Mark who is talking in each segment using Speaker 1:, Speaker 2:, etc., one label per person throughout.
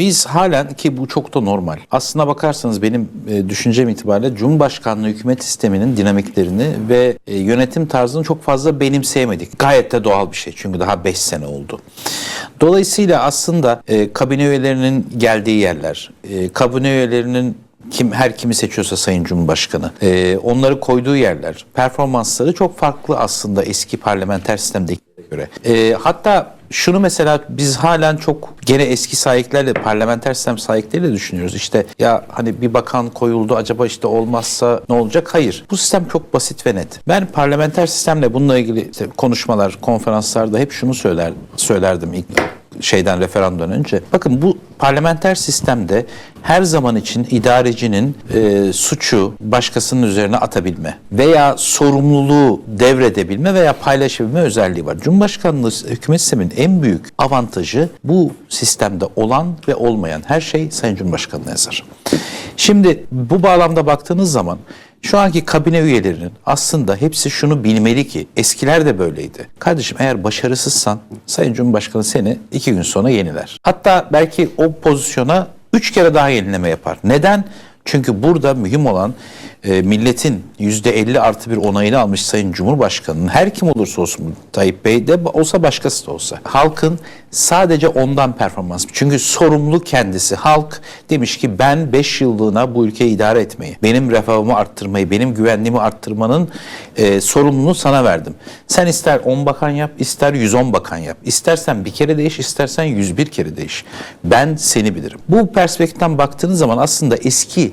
Speaker 1: biz halen ki bu çok da normal. Aslına bakarsanız benim e, düşüncem itibariyle Cumhurbaşkanlığı hükümet sisteminin dinamiklerini ve e, yönetim tarzını çok fazla benimseyemedik. Gayet de doğal bir şey çünkü daha 5 sene oldu. Dolayısıyla aslında e, kabine üyelerinin geldiği yerler, kabine üyelerinin kim her kimi seçiyorsa Sayın Cumhurbaşkanı, e, onları koyduğu yerler, performansları çok farklı aslında eski parlamenter sistemdekilere göre. E, hatta şunu mesela biz halen çok gene eski sahiplerle parlamenter sistem sahipleriyle düşünüyoruz. İşte ya hani bir bakan koyuldu acaba işte olmazsa ne olacak? Hayır. Bu sistem çok basit ve net. Ben parlamenter sistemle bununla ilgili işte konuşmalar, konferanslarda hep şunu söyler söylerdim ilk şeyden referandumdan önce. Bakın bu parlamenter sistemde her zaman için idarecinin e, suçu başkasının üzerine atabilme veya sorumluluğu devredebilme veya paylaşabilme özelliği var. Cumhurbaşkanlığı hükümet sisteminin en büyük avantajı bu sistemde olan ve olmayan her şey Sayın Cumhurbaşkanı'na yazar. Şimdi bu bağlamda baktığınız zaman şu anki kabine üyelerinin aslında hepsi şunu bilmeli ki eskiler de böyleydi. Kardeşim eğer başarısızsan Sayın Cumhurbaşkanı seni iki gün sonra yeniler. Hatta belki o pozisyona üç kere daha yenileme yapar. Neden? Çünkü burada mühim olan e, milletin %50 artı bir onayını almış Sayın Cumhurbaşkanı'nın her kim olursa olsun Tayyip Bey de olsa başkası da olsa halkın sadece ondan performans. Çünkü sorumlu kendisi. Halk demiş ki ben 5 yıllığına bu ülkeyi idare etmeyi, benim refahımı arttırmayı, benim güvenliğimi arttırmanın e, sorumluluğunu sana verdim. Sen ister 10 bakan yap, ister 110 bakan yap. İstersen bir kere değiş, istersen 101 kere değiş. Ben seni bilirim. Bu perspektiften baktığınız zaman aslında eski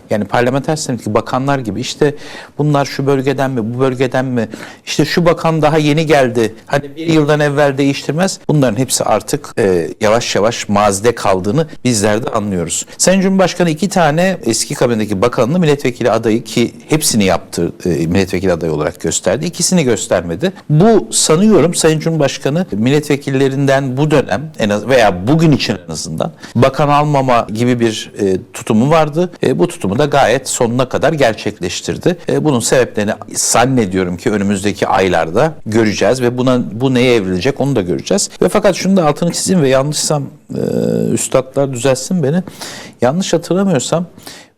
Speaker 1: yani parlamenter sistemdeki bakanlar gibi işte bunlar şu bölgeden mi, bu bölgeden mi, işte şu bakan daha yeni geldi, hani bir yıldan evvel değiştirmez. Bunların hepsi artık e, yavaş yavaş mazide kaldığını bizler de anlıyoruz. Sayın Cumhurbaşkanı iki tane eski kabinedeki bakanını milletvekili adayı ki hepsini yaptı e, milletvekili adayı olarak gösterdi. İkisini göstermedi. Bu sanıyorum Sayın Cumhurbaşkanı milletvekillerinden bu dönem en az veya bugün için en azından bakan almama gibi bir e, tutumu vardı. E, bu tutumu da gayet sonuna kadar gerçekleştirdi. E, bunun sebeplerini zannediyorum ki önümüzdeki aylarda göreceğiz ve buna bu neye evrilecek onu da göreceğiz. Ve fakat şunu da altını çizeyim ve yanlışsam e, üstadlar düzelsin beni. Yanlış hatırlamıyorsam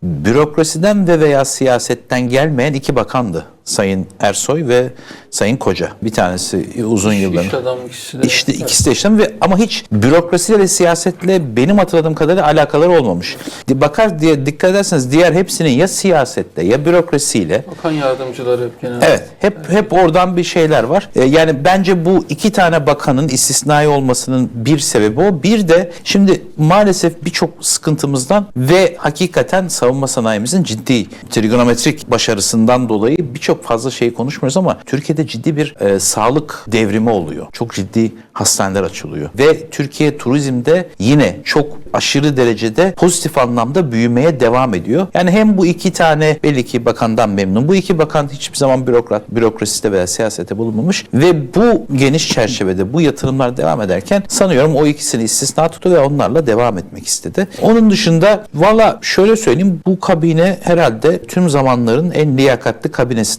Speaker 1: bürokrasiden ve veya siyasetten gelmeyen iki bakandı. Sayın Ersoy ve Sayın Koca. Bir tanesi uzun yılların.
Speaker 2: İş adamı ikisi de.
Speaker 1: İşte ikisi de işlem ve ama hiç bürokrasiyle ve siyasetle benim hatırladığım kadarıyla alakaları olmamış. Bakar diye dikkat ederseniz diğer hepsinin ya siyasette ya bürokrasiyle
Speaker 2: Bakan yardımcıları hep genelde.
Speaker 1: Evet, hep hep oradan bir şeyler var. Ee, yani bence bu iki tane bakanın istisnai olmasının bir sebebi o. Bir de şimdi maalesef birçok sıkıntımızdan ve hakikaten savunma sanayimizin ciddi trigonometrik başarısından dolayı birçok fazla şey konuşmuyoruz ama Türkiye'de ciddi bir e, sağlık devrimi oluyor. Çok ciddi hastaneler açılıyor. Ve Türkiye turizmde yine çok aşırı derecede pozitif anlamda büyümeye devam ediyor. Yani hem bu iki tane belli ki bakandan memnun. Bu iki bakan hiçbir zaman bürokrat, bürokraside veya siyasete bulunmamış. Ve bu geniş çerçevede bu yatırımlar devam ederken sanıyorum o ikisini istisna tuttu ve onlarla devam etmek istedi. Onun dışında valla şöyle söyleyeyim bu kabine herhalde tüm zamanların en liyakatli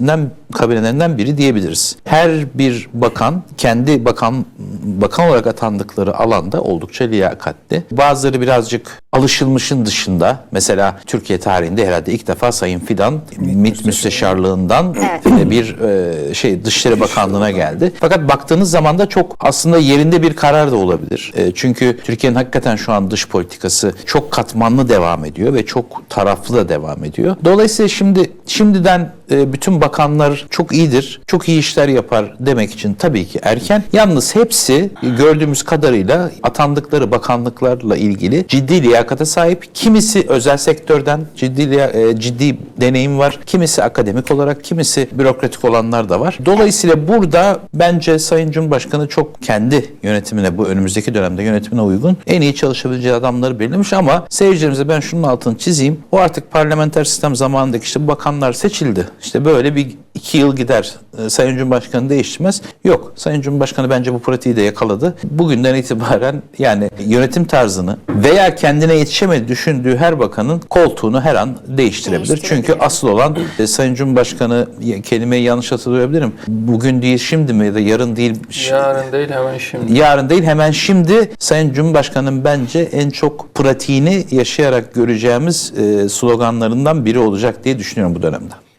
Speaker 1: نم kabinelerinden biri diyebiliriz. Her bir bakan kendi bakan bakan olarak atandıkları alanda oldukça liyakatli. Bazıları birazcık alışılmışın dışında mesela Türkiye tarihinde herhalde ilk defa Sayın Fidan MİT müsteşarlığından bir e, şey Dışişleri Bakanlığı'na geldi. Fakat baktığınız zaman da çok aslında yerinde bir karar da olabilir. E, Çünkü Türkiye'nin hakikaten şu an dış politikası çok katmanlı devam ediyor ve çok taraflı da devam ediyor. Dolayısıyla şimdi şimdiden e, bütün bakanlar çok iyidir, çok iyi işler yapar demek için tabii ki erken. Yalnız hepsi gördüğümüz kadarıyla atandıkları bakanlıklarla ilgili ciddi liyakata sahip. Kimisi özel sektörden ciddi e, ciddi deneyim var. Kimisi akademik olarak, kimisi bürokratik olanlar da var. Dolayısıyla burada bence Sayın Cumhurbaşkanı çok kendi yönetimine bu önümüzdeki dönemde yönetimine uygun en iyi çalışabileceği adamları belirlemiş ama seyircilerimize ben şunun altını çizeyim. O artık parlamenter sistem zamanındaki işte bakanlar seçildi. İşte böyle bir iki yıl gider. e, Sayın Cumhurbaşkanı değiştirmez. Yok. Sayın Cumhurbaşkanı bence bu pratiği de yakaladı. Bugünden itibaren yani yönetim tarzını veya kendine yetişemedi düşündüğü her bakanın koltuğunu her an değiştirebilir.
Speaker 3: Değiştirebilir.
Speaker 1: Çünkü asıl olan e, Sayın Cumhurbaşkanı kelimeyi yanlış hatırlayabilirim. Bugün değil şimdi mi ya da yarın değil
Speaker 2: Yarın değil hemen şimdi.
Speaker 1: yarın değil hemen şimdi Sayın Cumhurbaşkanı'nın bence en çok pratiğini yaşayarak göreceğimiz e, sloganlarından biri olacak diye düşünüyorum bu dönemde.